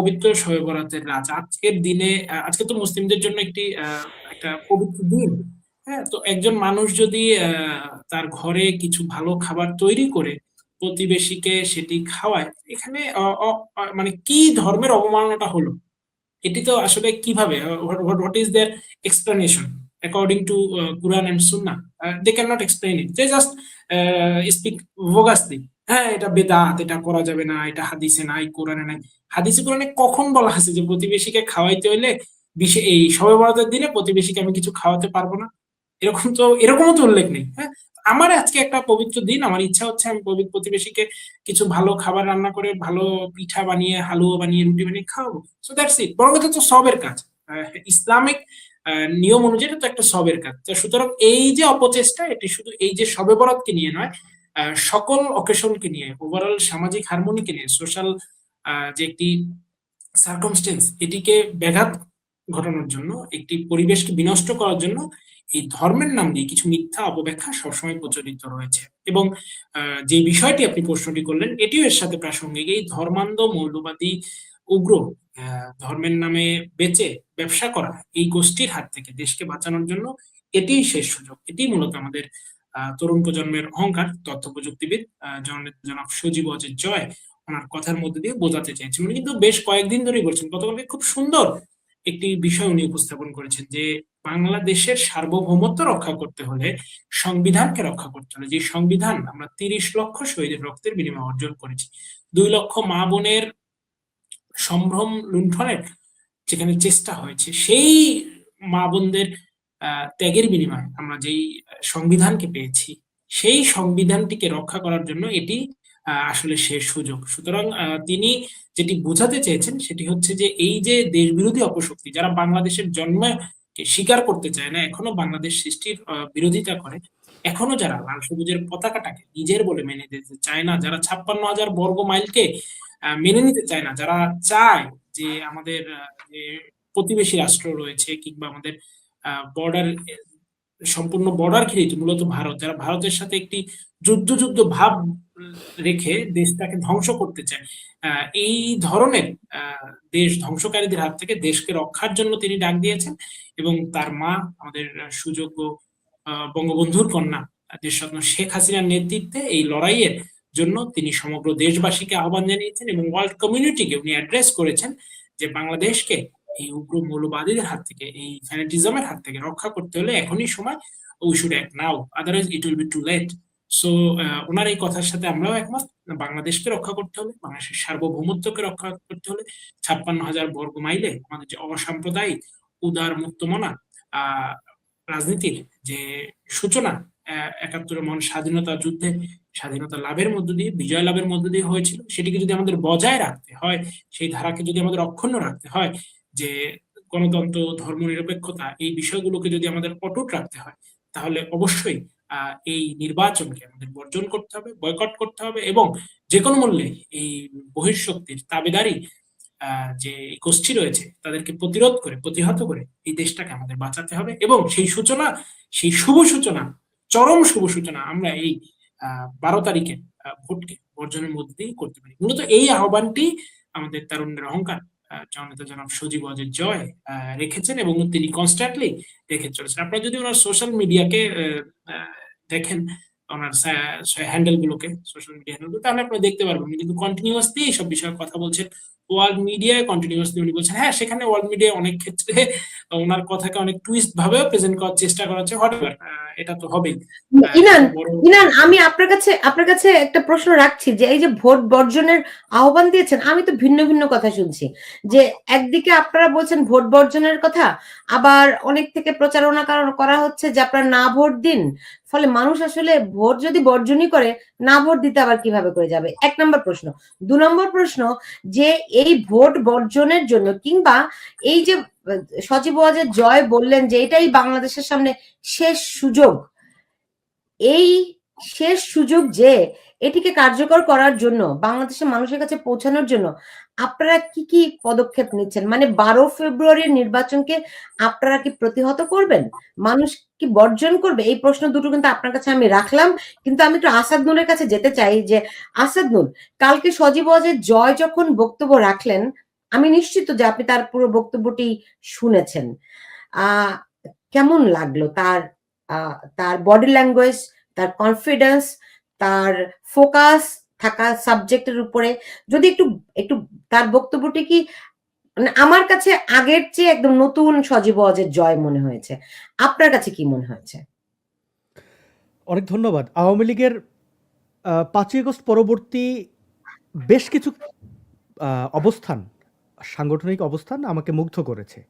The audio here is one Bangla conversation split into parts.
পবিত্র শবে বরাতের রাত। আজকের দিনে আজকে তো মুসলিমদের জন্য একটি একটা পবিত্র দিন। হ্যাঁ তো একজন মানুষ যদি তার ঘরে কিছু ভালো খাবার তৈরি করে, প্রতিবেশীকে সেটি খাওয়ায়, এখানে মানে কি ধর্মের অবমাননাটা হলো? এটি তো আসলে কীভাবে what is their explanation according to Quran and sunnah they can not explain it they just speak bogusly হ্যাঁ এটা বেদাত, এটা করা যাবে না, এটা হাদিসে নাই, কোরআনে নাই। হাদিসে, কোরআনে কখন বলা আছে যে প্রতিবেশীকে খাওয়াইতে হইলে বিশে, এই শবে বরাতের দিনে প্রতিবেশীকে আমি কিছু খাওয়াতে পারব না? এরকম তো, এরকমও তো উল্লেখ নেই হ্যাঁ? আমার আজকে একটা পবিত্র দিন, আমার ইচ্ছা হচ্ছে আমি পবি- প্রতিবেশীকে কিছু ভালো খাবার রান্না করে, ভালো পিঠা বানিয়ে, হালুয়া বানিয়ে, রুটি বানিয়ে খাওয়াবো। সো দ্যাটস ইট বরং এটা তো সবের কাজ। ইসলামিক নিয়ম অনুযায়ী এটা তো একটা সবের কাজ। তো সুতরাং এই যে অপচেষ্টা, এটি শুধু এই যে শবে বরাতকে নিয়ে নয় সকল অকেশনকে নিয়ে ওভারঅল সামাজিক হারমোনিকে নিয়ে সোশ্যাল যে একটি সার্কমস্টেন্স এটিকে ব্যাঘাত ঘটানোর জন্য, একটি পরিবেশকে বিনষ্ট করার জন্য, এই ধর্মের নাম দিয়ে কিছু মিথ্যা অপব্যাখ্যা সবসময় প্রচলিত রয়েছে। এবং যে বিষয়টি আপনি প্রশ্নটি করলেন, এটিও এর সাথে প্রাসঙ্গিক। এই ধর্মান্ধ, মৌলবাদী, উগ্র ধর্মের নামে বেচে ব্যবসা করা, এই গোষ্ঠীর হাত থেকে দেশকে বাঁচানোর জন্য, এটিই শেষ সুযোগ। এটি মূলত আমাদের তরুণ প্রজন্মের অহংকার তথ্য প্রযুক্তিবিদ জনাব সজীব অজয় জয় ওনার কথার মধ্যে দিয়ে বোঝাতে চাইছেন উনি কিন্তু বেশ কয়েকদিন ধরেই বলছেন, গতকালকে খুব সুন্দর একটি বিষয় উনি উপস্থাপন করেছেন যে বাংলাদেশের সার্বভৌমত্ব রক্ষা করতে হলে সংবিধানকে রক্ষা করতে হলে, যে সংবিধান আমরা তিরিশ লক্ষ শহীদের রক্তের বিনিময় অর্জন করেছি, দুই লক্ষ মা বোনের সম্ভ্রম লুণ্ঠনের যেখানে চেষ্টা হয়েছে, সেই মা বোনদের ত্যাগের বিনিময়ে আমরা যেই সংবিধানকে পেয়েছি, সেই সংবিধানটিকে রক্ষা করার জন্য এটি আসলে শেষ সুযোগ। সুতরাং তিনি যেটি বোঝাতে চেয়েছেন সেটি হচ্ছে যে এই যে দেশবিরোধী অপশক্তি, যারা বাংলাদেশের জন্মকে স্বীকার করতে চায় না, এখনও বাংলাদেশ সৃষ্টির বিরোধিতা করে, এখনও যারা লাল সবুজের পতাকাটাকে নিজের বলে মেনে নিতে চায় না, যারা ছাপ্পান্ন হাজার বর্গ মাইলকে মেনে নিতে চায় না, যারা চায় যে আমাদের প্রতিবেশী রাষ্ট্র রয়েছে কিংবা আমাদের বর্ডার সম্পূর্ণ বর্ডার ঘিরে মূলত ভারত, যারা ভারতের সাথে একটি যুদ্ধ যুদ্ধ ভাব রেখে দেশটাকে ধ্বংস করতে চায়। এই ধরনের দেশ ধ্বংসকারীদের হাত থেকে দেশকে রক্ষার জন্য তিনি ডাক দিয়েছেন এবং তার মা, আমাদের সুযোগ্য বঙ্গবন্ধুর কন্যা দেশরত্ন শেখ হাসিনার নেতৃত্বে এই লড়াইয়ের জন্য তিনি সমগ্র দেশবাসীকে আহ্বান জানিয়েছেন এবং ওয়ার্ল্ড কমিউনিটিকে উনি অ্যাড্রেস করেছেন যে বাংলাদেশকে এই উগ্র মৌলবাদীদের হাত থেকে এই ফ্যানাটিজমের হাত থেকে রক্ষা করতে হলে এখনই সময় we should act now otherwise it will be too late so ওনার এই কথার সাথে আমরাও একমত বাংলাদেশকে রক্ষা করতে হলে বাংলাদেশের সার্বভৌমত্বকে রক্ষা করতে হলে ছাপ্পান্ন হাজার বর্গ মাইলে আমাদের যে অসাম্প্রদায়িক উদার মুক্তমনা রাজনীতির যে সূচনা আহ, একাত্তরের মহান স্বাধীনতা যুদ্ধে স্বাধীনতা লাভের মধ্য দিয়ে বিজয় লাভের মধ্য দিয়ে হয়েছিল সেটিকে যদি আমাদের বজায় রাখতে হয় সেই ধারাকে যদি আমাদের অক্ষুণ্ণ রাখতে হয় যে গণতন্ত্র, ধর্মনিরপেক্ষতা এই বিষয়গুলোকে যদি আমাদের অটুট রাখতে হয়, তাহলে অবশ্যই এই নির্বাচনকে আমাদের বর্জন করতে হবে, বয়কট করতে হবে এবং যে কোনো মূল্যে এই বহিঃশক্তির তাবেদারি যে গোষ্ঠী রয়েছে, তাদেরকে প্রতিরোধ করে, প্রতিহত করে এই দেশটাকে আমাদের বাঁচাতে হবে এবং সেই সূচনা, সেই শুভ সূচনা, চরম শুভ সূচনা আমরা এই বারো তারিখে ভোটকে বর্জনের মধ্যে দিয়েই করতে পারি। মূলত এই আহ্বানটি আমাদের তারুণ্যের অহংকার। জননেতা জনাব সজীব অজের জয় রেখেছেন এবং তিনি কনস্ট্যান্টলি রেখে চলেছেন। আপনারা যদি ওনার সোশ্যাল মিডিয়াকে দেখেন হ্যান্ডেল গুলোকে সোশ্যাল মিডিয়া হ্যান্ডেল তাহলে আপনারা দেখতে পারবেন। উনি কিন্তু কন্টিনিউয়াসলি এইসব বিষয়ে কথা বলছেন। ওয়ার্ল্ড মিডিয়ায় কন্টিনিউয়াসলি উনি বলছেন হ্যাঁ সেখানে ওয়ার্ল্ড মিডিয়া অনেক ক্ষেত্রে ওনার কথাকে অনেক টুইস্ট ভাবেও প্রেজেন্ট করার চেষ্টা করা হচ্ছে। হোয়াটএভার এটা তো হবেই। ইনান ইনান আমি আপনার কাছে আপনার কাছে একটা প্রশ্ন রাখছি যে এই যে ভোট বর্জনের আহ্বান দিয়েছেন আমি তো ভিন্ন ভিন্ন কথা শুনছি। যে একদিকে আপনারা বলছেন ভোট বর্জনের কথা আবার অনেক থেকে প্রচারণা করা হচ্ছে যে আপনারা না ভোট দিন ফলে মানুষ আসলে ভোট যদি বর্জনই করে, না ভোট দিতে আবার কীভাবে করে যাবে? এক নম্বর প্রশ্ন। দু নম্বর প্রশ্ন, যে এই ভোট বর্জনের জন্য কিংবা এই যে সচিব জয় বললেন যে এটাই বাংলাদেশের সামনে শেষ সুযোগ, এই শেষ সুযোগ যে, এটিকে কার্যকর করার জন্য, বাংলাদেশের মানুষের কাছে পৌঁছানোর জন্য আপনারা কি কি পদক্ষেপ নিচ্ছেন? মানে বারো ফেব্রুয়ারির নির্বাচনকে আপনারা কি প্রতিহত করবেন? মানুষ কি বর্জন করবে? এই প্রশ্ন দুটো কিন্তু আপনার কাছে আমি রাখলাম, কিন্তু আমি একটু আসাদ নূরের কাছে যেতে চাই যে, আসাদ নূর, কালকে সজীব ওয়াজের জয় যখন বক্তব্য রাখলেন, আমি নিশ্চিত যে আপনি তার পুরো বক্তব্যটি শুনেছেন। কেমন লাগল তার তার বডি ল্যাঙ্গুয়েজ তার কনফিডেন্স তার ফোকাস থাকা সাবজেক্টের উপরে? যদি একটু একটু তার বক্তব্যটি কি মানে আমার কাছে আগের চেয়ে একদম নতুন সজীব অজের জয় মনে হয়েছে। আপনার কাছে কি মনে হয়েছে? অনেক ধন্যবাদ। আওয়ামী লীগের পাঁচই আগস্ট পরবর্তী বেশ কিছু অবস্থান, সাংগঠনিক অবস্থান আমাকে মুগ্ধ করেছে।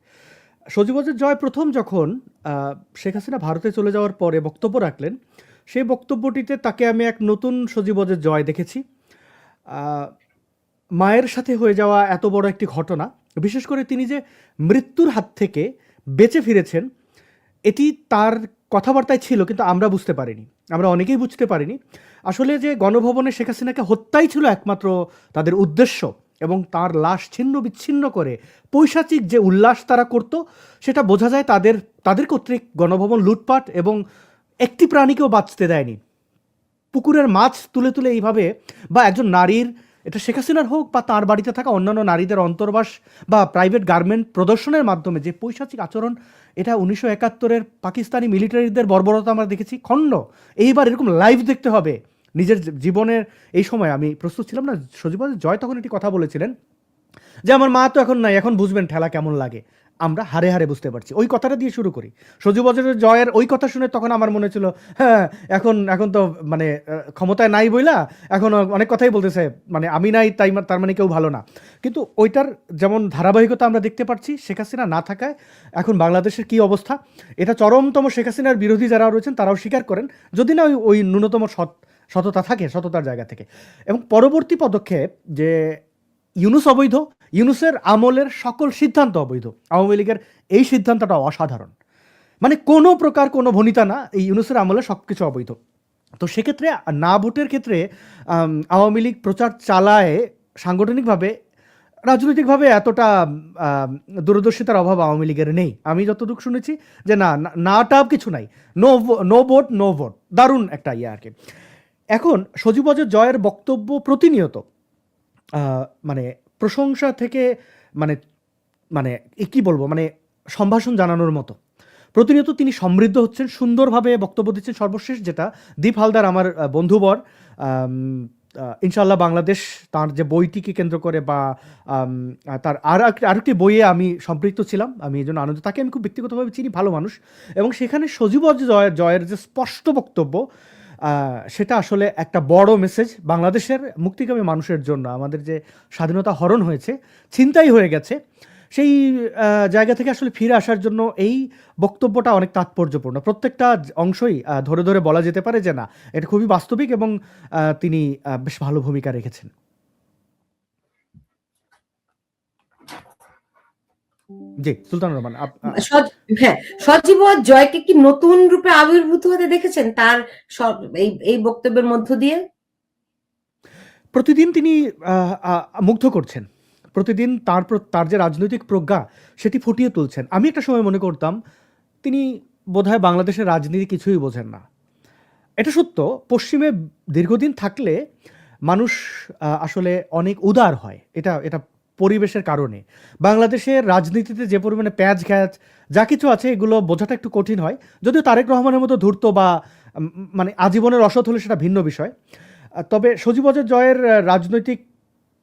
সজীবজের জয় প্রথম যখন শেখ হাসিনা ভারতে চলে যাওয়ার পরে বক্তব্য রাখলেন, সেই বক্তব্যটিতে তাকে আমি এক নতুন সজীবজের জয় দেখেছি। মায়ের সাথে হয়ে যাওয়া এত বড় একটি ঘটনা, বিশেষ করে তিনি যে মৃত্যুর হাত থেকে বেঁচে ফিরেছেন, এটি তার কথাবার্তায় ছিল কিন্তু আমরা বুঝতে পারিনি। আমরা অনেকেই বুঝতে পারিনি। আসলে যে গণভবনে শেখ হাসিনাকে হত্যাই ছিল একমাত্র তাদের উদ্দেশ্য এবং তার লাশ ছিন্ন বিচ্ছিন্ন করে পৈশাচিক যে উল্লাস তারা করত, সেটা বোঝা যায় তাদের তাদের কর্তৃক গণভবন লুটপাট এবং একটি প্রাণীকেও বাঁচতে দেয়নি। পুকুরের মাছ তুলে তুলে এইভাবে বা একজন নারীর এটা শেখ হাসিনার হোক বা তার বাড়িতে থাকা অন্যান্য নারীদের অন্তর্বাস বা প্রাইভেট গার্মেন্ট প্রদর্শনের মাধ্যমে যে পৈশাচিক আচরণ, এটা উনিশশো একাত্তরের পাকিস্তানি মিলিটারিদের বর্বরতা আমরা দেখেছি, খণ্ড। এইবার এরকম লাইভ দেখতে হবে। নিজের জীবনের এই সময় আমি প্রস্তুত ছিলাম না, সজীব জয় তখন একটি কথা বলেছিলেন যে, আমার মা তো এখন নাই, এখন বুঝবেন ঠেলা কেমন লাগে। আমরা হারে হারে বুঝতে পারছি। ওই কথাটা দিয়ে শুরু করি। সজীব অজয়ের জয়ের ওই কথা শুনে তখন আমার মনে ছিল হ্যাঁ এখন এখন তো মানে ক্ষমতায় নাই বইলা, এখন অনেক কথাই বলতেছে মানে আমি নাই, তাই তার মানে কেউ ভালো না। কিন্তু ওইটার যেমন ধারাবাহিকতা আমরা দেখতে পাচ্ছি শেখ হাসিনা না থাকায় এখন বাংলাদেশের কি অবস্থা? এটা চরমতম শেখ হাসিনার বিরোধী যারা রয়েছেন, তারাও স্বীকার করেন, যদি না ওই ওই ন্যূনতম সৎ, সততা থাকে, সততার জায়গা থেকে। এবং পরবর্তী পদক্ষেপ যে ইউনুস অবৈধ, ইউনুসের আমলের সকল সিদ্ধান্ত অবৈধ। আওয়ামী লীগের এই সিদ্ধান্তটা অসাধারণ। মানে কোনো প্রকার কোনো ভনিতা না, এই ইউনুসের আমলে সব কিছু অবৈধ। তো সেক্ষেত্রে না ভোটের ক্ষেত্রে আওয়ামী লীগ প্রচার চালায় সাংগঠনিকভাবে, রাজনৈতিকভাবে এতটা দূরদর্শিতার অভাব আওয়ামী লীগের নেই। আমি যতটুকু শুনেছি যে না নাটা কিছু নাই। No no vote no vote. দারুণ একটা ইয়ে আর কি। এখন সজীব জয়ের বক্তব্য প্রতিনিয়ত। মানে প্রশংসা থেকে মানে মানে এ কি বলব মানে সম্ভাষণ জানানোর মতো। প্রতিনিয়ত তিনি সমৃদ্ধ হচ্ছেন, সুন্দরভাবে বক্তব্য দিচ্ছেন সর্বশেষ যেটা, দীপ হালদার আমার বন্ধুবর ইনশাল্লাহ বাংলাদেশ তার যে বইটিকে কেন্দ্র করে বা তার আর আরেকটি বইয়ে আমি সম্পৃক্ত ছিলাম, আমি এই জন্য আনন্দ তাকে আমি খুব ব্যক্তিগতভাবে চিনি, ভালো মানুষ। এবং সেখানে সজীব জয়- জয়ের যে স্পষ্ট বক্তব্য সেটা আসলে একটা বড় মেসেজ বাংলাদেশের মুক্তিকামী মানুষের জন্য। আমাদের যে স্বাধীনতা হরণ হয়েছে, ছিনতাই হয়ে গেছে, সেই জায়গা থেকে আসলে ফিরে আসার জন্য এই বক্তব্যটা অনেক তাৎপর্যপূর্ণ। প্রত্যেকটা অংশই ধরে ধরে বলা যেতে পারে যে না, এটা খুবই বাস্তবিক এবং তিনি বেশ ভালো ভূমিকা রেখেছেন। জি সুলতান রহমান হ্যাঁ সজীব জয়কে কি নতুন রূপে আবির্ভূত হতে দেখেছেন তার এই এই বক্তব্যের মধ্য দিয়ে? প্রতিদিন তিনি মুগ্ধ করছেন। প্রতিদিন তার তার যে রাজনৈতিক প্রজ্ঞা সেটি ফুটিয়ে তুলছেন। আমি একটা সময় মনে করতাম তিনি বোধহয় বাংলাদেশের রাজনীতি কিছুই বোঝেন না। এটা সত্য পশ্চিমে দীর্ঘদিন থাকলে মানুষ আহ, আসলে অনেক উদার হয়। এটা এটা পরিবেশের কারণে। বাংলাদেশের রাজনীতিতে যে পরিমাণে প্যাঁচ ঘ্যাচ, যা কিছু আছে, এগুলো বোঝাটা একটু কঠিন হয়। যদিও তারেক রহমানের মতো ধূর্ত বা মানে আজীবনের অসৎ হলে সেটা ভিন্ন বিষয়। তবে সজীব অজয় জয়ের রাজনৈতিক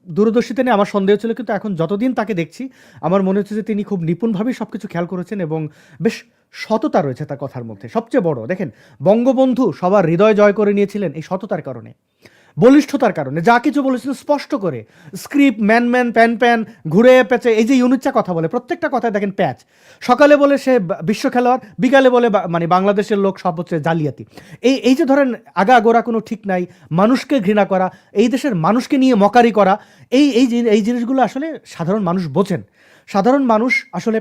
দূরদর্শিতা নিয়ে আমার সন্দেহ ছিল, কিন্তু এখন যতদিন তাকে দেখছি, আমার মনে হচ্ছে যে তিনি খুব নিপুণভাবেই সব কিছু খেয়াল করেছেন এবং বেশ সততা রয়েছে তার কথার মধ্যে। সবচেয়ে বড়, দেখেন, বঙ্গবন্ধু সবার হৃদয় জয় করে নিয়েছিলেন এই সততার কারণে। বলিষ্ঠতার কারণে, যা কিছু বলেছিলেন স্পষ্ট করে। স্ক্রিপ্ট, ম্যান ম্যান, প্যান প্যান, ঘুরে পেঁচে, এই যে ইউনিটটা কথা বলে, প্রত্যেকটা কথায় দেখেন প্যাচ। সকালে বলে সে বিশ্ব খেলোয়াড়, বিকালে বলে মানে বাংলাদেশের লোক সব হচ্ছে জালিয়াতি। এই এই যে ধরেন আগা গোড়া কোনো ঠিক নাই, মানুষকে ঘৃণা করা, এই দেশের মানুষকে নিয়ে মকারি করা, এই এই এই জিনিসগুলো আসলে সাধারণ মানুষ বোঝেন। সাধারণ মানুষ আসলে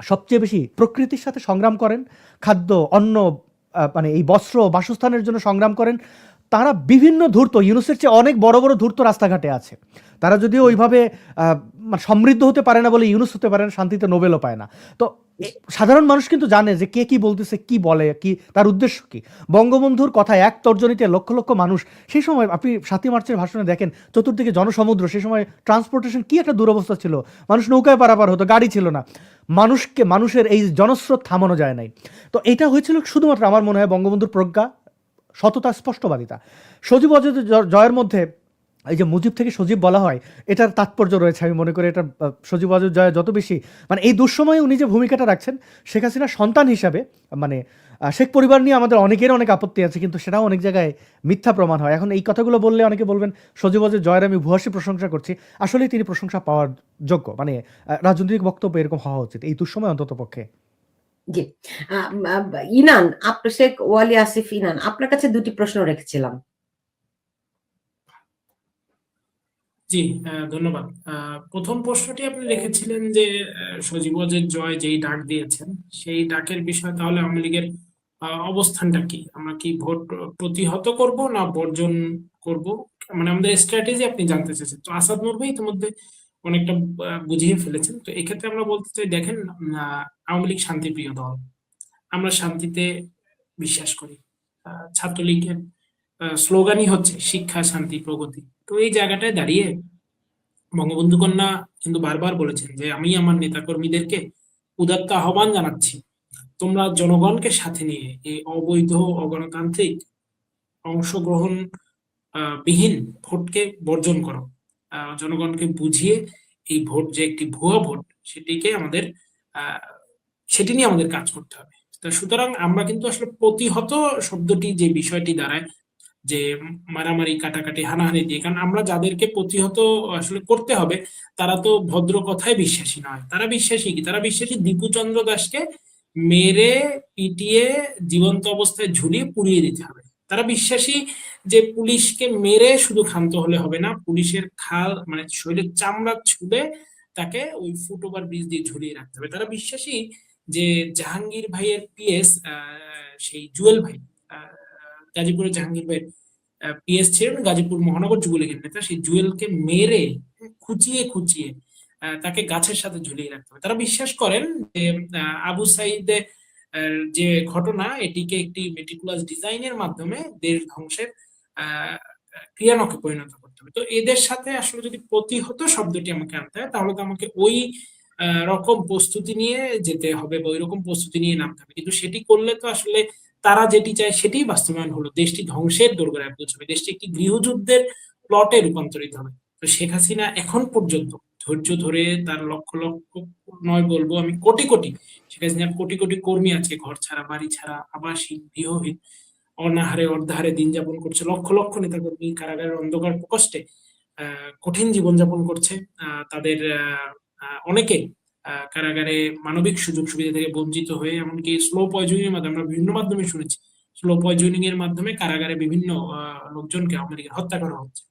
সবচেয়ে বেশি প্রকৃতির সাথে সংগ্রাম করেন, খাদ্য, অন্ন মানে এই বস্ত্র, বাসস্থানের জন্য সংগ্রাম করেন তারা বিভিন্ন ধূর্ত, ইউনুসের চেয়ে অনেক বড় বড় ধূর্ত রাস্তাঘাটে আছে। তারা যদিও ওইভাবে মানে সমৃদ্ধ হতে পারে না বলে ইউনুস হতে পারে না, শান্তিতে নোবেলও পায় না। তো সাধারণ মানুষ কিন্তু জানে যে কে কি বলতেছে, কি বলে, কি, তার উদ্দেশ্য কি। বঙ্গবন্ধুর কথা এক তর্জনীতে লক্ষ লক্ষ মানুষ, সেই সময় আপনি সাতই মার্চের ভাষণে দেখেন, চতুর্দিকে জনসমুদ্র, সেই সময় ট্রান্সপোর্টেশন কি একটা দুরবস্থা ছিল। মানুষ নৌকায় পারাপার হতো, গাড়ি ছিল না। মানুষকে, মানুষের এই জনস্রোত থামানো যায় নাই। তো এটা হয়েছিল শুধুমাত্র আমার মনে হয় বঙ্গবন্ধুর প্রজ্ঞা সততা স্পষ্টবাদিতা। সজীব অজয় জ- জয়ের মধ্যে এই যে মুজিব থেকে সজীব বলা হয়, এটার তাৎপর্য রয়েছে আমি মনে করি, এটা সজীব অজয় জয় যত বেশি মানে এই দুঃসময়ে উনি যে ভূমিকাটা রাখছেন, শেখ হাসিনার সন্তান হিসাবে মানে শেখ পরিবার নিয়ে আমাদের অনেকের অনেক আপত্তি আছে, কিন্তু সেটাও অনেক জায়গায় মিথ্যা প্রমাণ হয়। এখন এই কথাগুলো বললে অনেকে বলবেন, সজীব অজয় জয়ের আমি ভূয়সী প্রশংসা করছি। আসলেই তিনি প্রশংসা পাওয়ার যোগ্য মানে রাজনৈতিক বক্তব্য এরকম হওয়া উচিত এই দুঃসময় অন্তত পক্ষে জি। ইনান শেখ ওয়ালি আসিফ ইনান আপনার কাছে দুটি প্রশ্ন রেখেছিলাম। জি ধন্যবাদ। প্রথম প্রশ্নটি আপনি রেখেছিলেন যে আহ, সজীব ওয়াজেদ জয় যেই ডাক দিয়েছেন সেই ডাকের বিষয়ে তাহলে আওয়ামী লীগের অবস্থানটা কি? আমরা কি ভোট প্রতিহত করব না বর্জন করব? মানে আমাদের স্ট্র্যাটেজি আপনি জানতে চাইছেন তো আসাদ নূর ইতিমধ্যে অনেকটা বুঝিয়ে ফেলেছেন। তো এক্ষেত্রে আমরা বলতে চাই, দেখেন আওয়ামী লীগ শান্তিপ্রিয় দল। আমরা শান্তিতে বিশ্বাস করি। ছাত্রলীগের স্লোগানই হচ্ছে শিক্ষা, শান্তি, প্রগতি। তো এই জায়গাটায় দাঁড়িয়ে বঙ্গবন্ধু কন্যা কিন্তু বারবার বলেছেন যে, আমি আমার নেতাকর্মীদেরকে উদাত্ত আহ্বান জানাচ্ছি, তোমরা জনগণকে সাথে নিয়ে এই অবৈধ, অগণতান্ত্রিক, অংশগ্রহণ বিহীন ভোটকে বর্জন করো। জনগণকে বুঝিয়ে এই ভোট যে একটি ভুয়া ভোট, সেটিকে আমাদের সেটি নিয়ে আমাদের কাজ করতে হবে। তো সুতরাং আমরা কিন্তু আসলে প্রতিহত শব্দটি যে বিষয়টি দাঁড়ায়, যে মারামারি, কাটাকাটি, হানাহানি দিয়ে, কারণ আমরা যাদেরকে প্রতিহত আসলে করতে হবে, তারা তো ভদ্র কথায় বিশ্বাসী নয়। তারা বিশ্বাসী কি? তারা বিশ্বাসী দীপুচন্দ্র দাসকে মেরে, পিটিয়ে, জীবন্ত অবস্থায় ঝুলিয়ে পুড়িয়ে দিতে হবে। তারা বিশ্বাসী যে পুলিশকে মেরে শুধু ক্ষান্ত হলে হবে না, পুলিশের খাল মানে শরীরের চামড়া ছুলে তাকে ওই ফুটওভার ব্রিজ দিয়ে ঝুলিয়ে রাখতে হবে। তারা বিশ্বাসী যে জাহাঙ্গীর ভাইয়ের পিএস সেই জুয়েল ভাই গাজীপুরের জাহাঙ্গীর ভাইয়ের পিএস ছিলেন, গাজীপুর মহানগর যুবলীগের নেতা। সেই জুয়েলকে মেরে, খুঁচিয়ে খুঁচিয়ে তাকে গাছের সাথে ঝুলিয়ে রাখতে হবে। তারা বিশ্বাস করেন যে আবু সাইদে যে ঘটনা, এটিকে একটি মেটিকুলাস ডিজাইনের মাধ্যমে দেশ ধ্বংসের ক্রিয়ানকে পরিণত করতে হবে। তো এদের সাথে আসলে যদি প্রতিহত শব্দটি আমাকে আনতে হয়, তাহলে তো আমাকে ওই রকম প্রস্তুতি নিয়ে যেতে হবে বা ওই রকম প্রস্তুতি নিয়ে নামতে হবে। কিন্তু সেটি করলে তো আসলে তারা যেটি চায় সেটি বাস্তবায়ন হলো। দেশটি ধ্বংসের দোরগোড়ায় পৌঁছবে। দেশটি একটি গৃহযুদ্ধের প্লটে রূপান্তরিত হবে। তো শেখ হাসিনা এখন পর্যন্ত ধৈর্য ধরে তার লক্ষ লক্ষ, নয় বলব আমি কোটি কোটি শেখ হাসিনার কোটি কোটি কর্মী আছে ঘর ছাড়া, বাড়ি ছাড়া আবাসহীন গৃহহীন অনাহারে, অর্ধাহারে দিন যাপন করছে। লক্ষ লক্ষ নেতাকর্মী কারাগারের অন্ধকার প্রকোষ্ঠে কঠিন জীবনযাপন করছে। তাদের অনেকে কারাগারে মানবিক সুযোগ সুবিধা থেকে বঞ্চিত হয়ে, এমনকি স্লো পয়জনিং এর মাধ্যমে, আমরা বিভিন্ন মাধ্যমে শুনেছি স্লো পয়জনিং এর মাধ্যমে কারাগারে বিভিন্ন লোকজনকে আওয়ামী হত্যা করা হচ্ছে।